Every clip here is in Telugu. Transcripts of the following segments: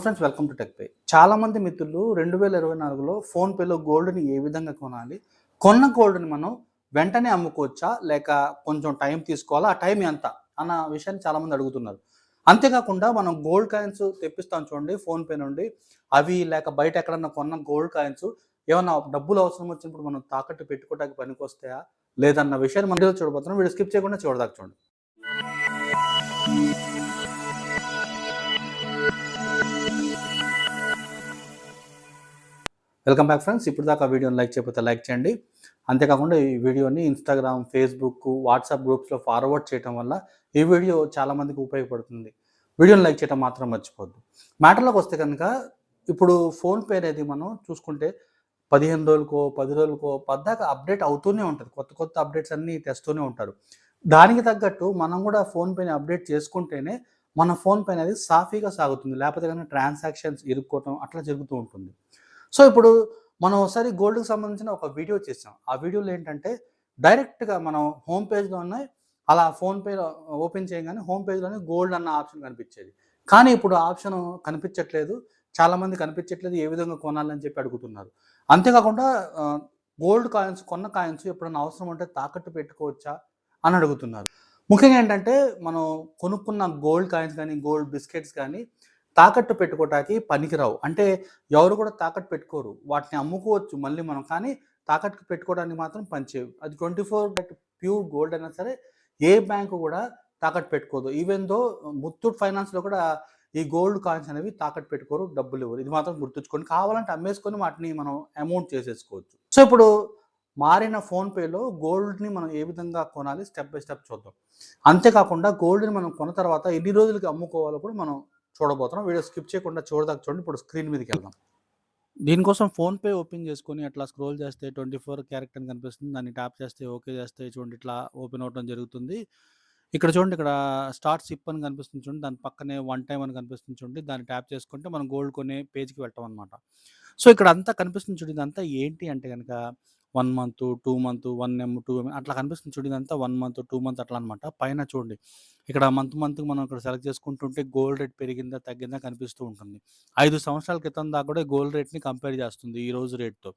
Friends welcome to tech pay చాలా మంది మిత్రులు రెండు వేల ఇరవై నాలుగులో ఫోన్పేలో గోల్డ్ని ఏ విధంగా కొనాలి? కొన్న గోల్డ్ని మనం వెంటనే అమ్ముకోవచ్చా? లేక కొంచెం టైం తీసుకోవాలా? ఆ టైం ఎంత? అన్న విషయాన్ని చాలా మంది అడుగుతున్నారు. అంతేకాకుండా మనం గోల్డ్ కాయిన్స్ తెప్పిస్తాం చూడండి ఫోన్పే నుండి. అవి లేక బయట ఎక్కడన్నా కొన్న గోల్డ్ కాయిన్స్ ఏమన్నా డబ్బులు అవసరం వచ్చినప్పుడు మనం తాకట్టు పెట్టుకోవడానికి పనికొస్తాయా? లేదన్న విషయాన్ని మనం చూడబోతున్నాం. వీడియో స్కిప్ చేయకుండా చూడదాకా చూడండి. వెల్కమ్ బ్యాక్ ఫ్రెండ్స్ ఇప్పుడు దాకా వీడియోని లైక్ చేయకపోతే లైక్ చేయండి. అంతేకాకుండా ఈ వీడియోని ఇన్స్టాగ్రామ్ ఫేస్బుక్ వాట్సాప్ గ్రూప్స్లో ఫార్వర్డ్ చేయడం వల్ల ఈ వీడియో చాలామందికి ఉపయోగపడుతుంది. వీడియోని లైక్ చేయడం మాత్రం మర్చిపోద్దు మ్యాటర్లోకి వస్తే కనుక ఇప్పుడు ఫోన్పే అనేది మనం చూసుకుంటే పదిహేను రోజులకో పది రోజులకో పద్దాకా అప్డేట్ అవుతూనే ఉంటుంది. కొత్త కొత్త అప్డేట్స్ అన్నీ తెస్తూనే ఉంటారు. దానికి తగ్గట్టు మనం కూడా ఫోన్పేని అప్డేట్ చేసుకుంటేనే మన ఫోన్పే అనేది సాఫీగా సాగుతుంది. లేకపోతే కనుక ట్రాన్సాక్షన్స్ ఇరుక్కోవటం అట్లా జరుగుతూ ఉంటుంది. సో ఇప్పుడు మనం ఒకసారి గోల్డ్కి సంబంధించిన ఒక వీడియో చేసాం. ఆ వీడియోలో ఏంటంటే డైరెక్ట్గా మనం హోమ్ పేజ్లో ఉన్నాయి అలా ఫోన్పేలో ఓపెన్ చేయగానే హోమ్ పేజ్లోనే గోల్డ్ అన్న ఆప్షన్ కనిపించేది. కానీ ఇప్పుడు ఆప్షన్ కనిపించట్లేదు. చాలామంది కనిపించట్లేదు ఏ విధంగా కొనాలని చెప్పి అడుగుతున్నారు. అంతేకాకుండా గోల్డ్ కాయిన్స్ కొన్న కాయిన్స్ ఎప్పుడైనా అవసరం ఉంటే తాకట్టు పెట్టుకోవచ్చా అని అడుగుతున్నారు. ముఖ్యంగా ఏంటంటే మనం కొనుక్కున్న గోల్డ్ కాయిన్స్ కానీ గోల్డ్ బిస్కెట్స్ కానీ తాకట్టు పెట్టుకోవటానికి పనికిరావు. అంటే ఎవరు కూడా తాకట్టు పెట్టుకోరు. వాటిని అమ్ముకోవచ్చు మళ్ళీ మనం కానీ తాకట్టు పెట్టుకోవడానికి మాత్రం పనిచేయవు అది ట్వంటీ ఫోర్ ప్యూర్ గోల్డ్ అయినా సరే ఏ బ్యాంకు కూడా తాకట్టు పెట్టుకోదు. ఈవెన్ దో ముత్తూట్ ఫైనాన్స్లో కూడా ఈ గోల్డ్ కాయిన్స్ అనేవి తాకట్టు పెట్టుకోరు డబ్బులు ఇవ్వరు. ఇది మాత్రం గుర్తుంచుకొని కావాలంటే అమ్మేసుకొని వాటిని మనం అమౌంట్ చేసేసుకోవచ్చు. సో ఇప్పుడు మారిన ఫోన్పేలో గోల్డ్ని మనం ఏ విధంగా కొనాలి? స్టెప్ బై స్టెప్ చూద్దాం. అంతేకాకుండా గోల్డ్ని మనం కొన్న తర్వాత ఎన్ని రోజులకి అమ్ముకోవాలో కూడా మనం చూడబోతున్నాం. వీడియో స్కిప్ చేయకుండా చూడదాకా చూడండి ఇప్పుడు స్క్రీన్ మీదకి వెళ్దాం. దీనికోసం ఫోన్పే ఓపెన్ చేసుకొని అట్లా స్క్రోల్ చేస్తే ట్వంటీ ఫోర్ క్యారెక్టర్ అని కనిపిస్తుంది. దాన్ని ట్యాప్ చేస్తే ఓకే చేస్తే చూడండి ఇట్లా ఓపెన్ అవడం జరుగుతుంది. ఇక్కడ చూడండి ఇక్కడ స్టార్ట్ సిప్ అని కనిపిస్తుంది చూడండి. దాని పక్కనే వన్ టైం అని కనిపిస్తుంది చూడండి. దాన్ని ట్యాప్ చేసుకుంటే మనం గోల్డ్ కొనే పేజ్కి వెళ్ళటం అనమాట సో ఇక్కడ అంతా కనిపిస్తుంది చూడండి. అంతా ఏంటి అంటే కనుక one month two month one M two M అట్లా కనిపిస్తుంది చూడండి ఇదంతా వన్ మంత్ టూ మంత్ అట్లా అనమాట పైన చూడండి. ఇక్కడ మంత్ మంత్కి మనం ఇక్కడ సెలెక్ట్ చేసుకుంటుంటే గోల్డ్ రేట్ పెరిగిందా తగ్గిందా కనిపిస్తూ ఉంటుంది. ఐదు సంవత్సరాల క్రితం దాకా కూడా గోల్డ్ రేట్ని కంపేర్ చేస్తుంది ఈ రోజు రేట్తో.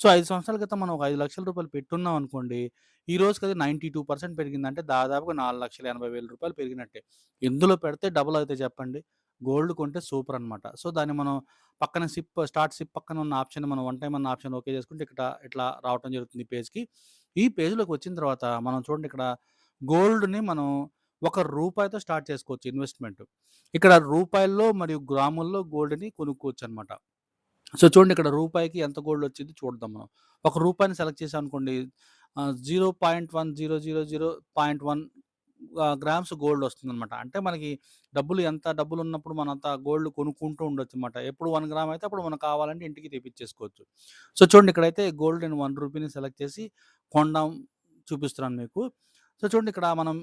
సో ఐదు సంవత్సరాల క్రితం మనం ఒక ఐదు లక్షల రూపాయలు పెట్టున్నాం అనుకోండి ఈ రోజుకి అది నైంటీ టూ పర్సెంట్ పెరిగిందంటే దాదాపుగా నాలుగు లక్షల ఎనభై వేల రూపాయలు పెరిగినట్టే. ఇందులో పెడితే డబుల్ అయితే చెప్పండి. గోల్డ్ కొంటే సూపర్ అనమాట సో దాన్ని మనం పక్కన సిప్ స్టార్ట్ సిప్ పక్కన ఉన్న ఆప్షన్ మనం వన్ టైం అన్న ఆప్షన్ ఓకే చేసుకుంటే ఇక్కడ ఇట్లా రావటం జరుగుతుంది ఈ పేజ్కి. ఈ పేజ్లోకి వచ్చిన తర్వాత మనం చూడండి ఇక్కడ గోల్డ్ని మనం ఒక రూపాయితో స్టార్ట్ చేసుకోవచ్చు ఇన్వెస్ట్మెంట్. ఇక్కడ రూపాయల్లో మరియు గ్రాముల్లో గోల్డ్ని కొనుక్కోవచ్చు అనమాట సో చూడండి ఇక్కడ రూపాయికి ఎంత గోల్డ్ వచ్చింది చూద్దాం మనం. ఒక రూపాయిని సెలెక్ట్ చేసాం అనుకోండి zero point one zero zero zero point one grams gold వస్తుంది అనమాట అంటే మనకి డబ్బులు ఎంత డబ్బులు ఉన్నప్పుడు మనం అంత గోల్డ్ కొనుక్కుంటూ ఉండొచ్చు అనమాట ఎప్పుడు వన్ గ్రామ్ అయితే అప్పుడు మనకు కావాలంటే ఇంటికి తెప్పించేసుకోవచ్చు సో చూడండి ఇక్కడైతే గోల్డ్ నేను వన్ రూపీని సెలెక్ట్ చేసి కొండం చూపిస్తున్నాను మీకు. సో చూడండి ఇక్కడ మనం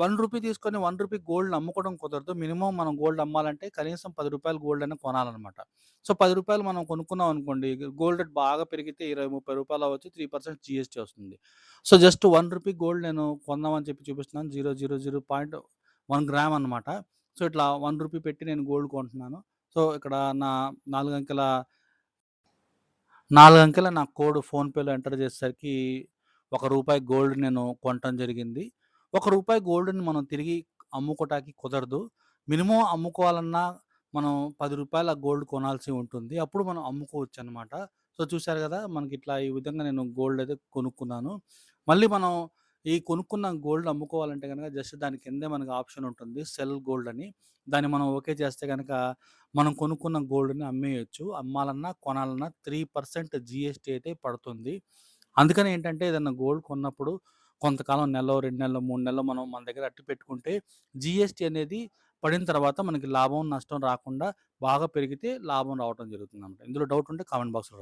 వన్ రూపీ తీసుకొని వన్ రూపీ గోల్డ్ అమ్ముకోవడం కుదరదు. మినిమం మనం గోల్డ్ అమ్మాలంటే కనీసం పది రూపాయలు గోల్డ్ అయినా కొనాలన్నమాట. సో పది రూపాయలు మనం కొనుక్కున్నాం అనుకోండి గోల్డ్ రేట్ బాగా పెరిగితే ఇరవై ముప్పై రూపాయలు అవ్వచ్చు త్రీ పర్సెంట్ జిఎస్టీ వస్తుంది. So just one rupee gold నేను కొందామని చెప్పి చూపిస్తున్నాను. Zero zero zero point one gram అనమాట సో ఇట్లా వన్ రూపీ పెట్టి నేను గోల్డ్ కొంటున్నాను. సో ఇక్కడ నా నాలుగు అంకెల నాలుగు అంకెల నా కోడ్ ఫోన్పేలో ఎంటర్ చేసేసరికి ఒక రూపాయి గోల్డ్ నేను కొనటం జరిగింది. ఒక రూపాయి గోల్డ్ని మనం తిరిగి అమ్ముకోవటానికి కుదరదు. మినిమం అమ్ముకోవాలన్నా మనం పది రూపాయల గోల్డ్ కొనాల్సి ఉంటుంది. అప్పుడు మనం అమ్ముకోవచ్చు అనమాట సో చూశారు కదా! మనకి ఇట్లా ఈ విధంగా నేను గోల్డ్ అయితే కొనుక్కున్నాను. మళ్ళీ మనం ఈ కొనుక్కున్న గోల్డ్ అమ్ముకోవాలంటే కనుక జస్ట్ దాని కిందే మనకి ఆప్షన్ ఉంటుంది. సెల్ గోల్డ్ అని. దాన్ని మనం ఓకే చేస్తే కనుక మనం కొనుక్కున్న గోల్డ్ని అమ్మేయచ్చు. అమ్మాలన్నా కొనాలన్నా త్రీ పర్సెంట్ జిఎస్టీ అయితే పడుతుంది. అందుకని ఏంటంటే ఏదైనా గోల్డ్ కొన్నప్పుడు కొంతకాలం నెలలో రెండు నెలలు మూడు నెలలు మనం మన దగ్గర అట్టు పెట్టుకుంటే జిఎస్టీ అనేది పడిన తర్వాత మనకి లాభం నష్టం రాకుండా బాగా పెరిగితే లాభం రావడం జరుగుతుంది అనమాట ఇందులో డౌట్ ఉంటే కామెంట్ బాక్స్లో రాయండి.